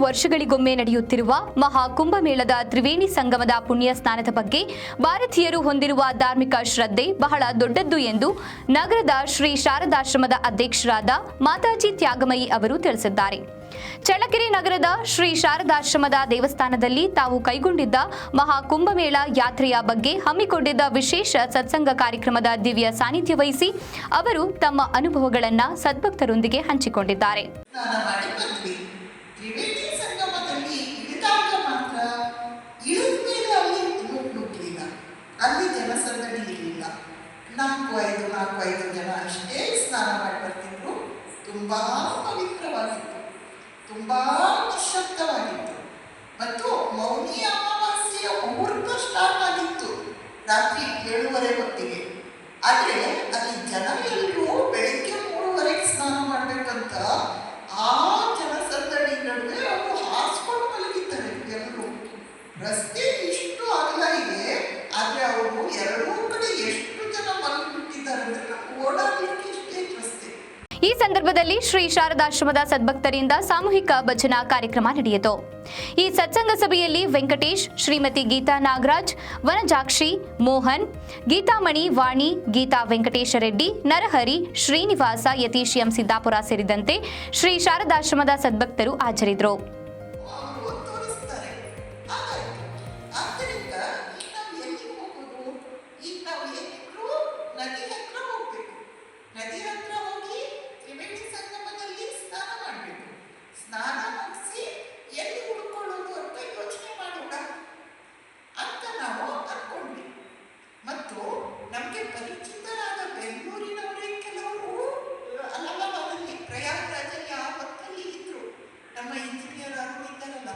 ವರ್ಷಗಳಿಗೊಮ್ಮೆ ನಡೆಯುತ್ತಿರುವ ಮಹಾ ಕುಂಭಮೇಳದ ತ್ರಿವೇಣಿ ಸಂಗಮದ ಪುಣ್ಯ ಸ್ನಾನದ ಬಗ್ಗೆ ಭಾರತೀಯರು ಹೊಂದಿರುವ ಧಾರ್ಮಿಕ ಶ್ರದ್ಧೆ ಬಹಳ ದೊಡ್ಡದ್ದು ಎಂದು ನಗರದ ಶ್ರೀ ಶಾರದಾಶ್ರಮದ ಅಧ್ಯಕ್ಷರಾದ ಮಾತಾಜಿ ತ್ಯಾಗಮಯಿ ಅವರು ತಿಳಿಸಿದ್ದಾರೆ. ಚಳ್ಳಕೆರೆ ನಗರದ ಶ್ರೀ ಶಾರದಾಶ್ರಮದ ದೇವಸ್ಥಾನದಲ್ಲಿ ತಾವು ಕೈಗೊಂಡಿದ್ದ ಮಹಾ ಕುಂಭಮೇಳ ಯಾತ್ರೆಯ ಬಗ್ಗೆ ಹಮ್ಮಿಕೊಂಡಿದ್ದ ವಿಶೇಷ ಸತ್ಸಂಗ ಕಾರ್ಯಕ್ರಮದ ದಿವ್ಯ ಸಾನ್ನಿಧ್ಯ ವಹಿಸಿ ಅವರು ತಮ್ಮ ಅನುಭವಗಳನ್ನು ಸದ್ಭಕ್ತರೊಂದಿಗೆ ಹಂಚಿಕೊಂಡಿದ್ದಾರೆ. ನಾಲ್ಕು, ಐದು ನಾಲ್ಕು, ಐದು ಜನ ಅಷ್ಟೇ ಸ್ನಾನ ಮಾಡಿ ಬರ್ತಿದ್ರು. ತುಂಬಾ ಪವಿತ್ರವಾಗಿತ್ತು. ತುಂಬಾ ನಿಶಬ್ದವಾಗಿತ್ತು ಮತ್ತು ಮೌನಿ ಅಮಾವಾಸ್ಯೆಯ ಮುಹೂರ್ತ ಸ್ಟಾರ್ಟ್ ಆಗಿತ್ತು. ರಾತ್ರಿ ಏಳುವರೆ ಹೊತ್ತಿಗೆ. ಆದರೆ ಅಲ್ಲಿ ಜನ ಎಲ್ಲರೂ ಬೆಳಿಗ್ಗೆ ಮೂರುವರೆಗೆ ಸ್ನಾನ ಮಾಡ್ಬೇಕಂತ ಆ ಜನಸಂದಣಿ ನಡುವೆ ಅವರು ಹಾಸ್ಕೊಂಡು ಮಲಗಿದ್ದಾರೆ ಎಲ್ಲರೂ ರಸ್ತೆ ಈ ಸಂದರ್ಭದಲ್ಲಿ ಶ್ರೀ ಶಾರದಾಶ್ರಮದ ಸದ್ಭಕ್ತರಿಂದ ಸಾಮೂಹಿಕ ಭಜನಾ ಕಾರ್ಯಕ್ರಮ ನಡೆಯಿತು. ಈ ಸತ್ಸಂಗ ಸಭೆಯಲ್ಲಿ ವೆಂಕಟೇಶ್, ಶ್ರೀಮತಿ ಗೀತಾ ನಾಗರಾಜ್, ವನಜಾಕ್ಷಿ, ಮೋಹನ್, ಗೀತಾಮಣಿ ವಾಣಿ, ಗೀತಾ ವೆಂಕಟೇಶ ರೆಡ್ಡಿ ನರಹರಿ, ಶ್ರೀನಿವಾಸ, ಯತೀಶ್ ಎಂ ಸಿದ್ದಾಪುರ ಸೇರಿದಂತೆ ಶ್ರೀ ಶಾರದಾಶ್ರಮದ ಸದ್ಭಕ್ತರು ಹಾಜರಿದ್ದರು. Yeah.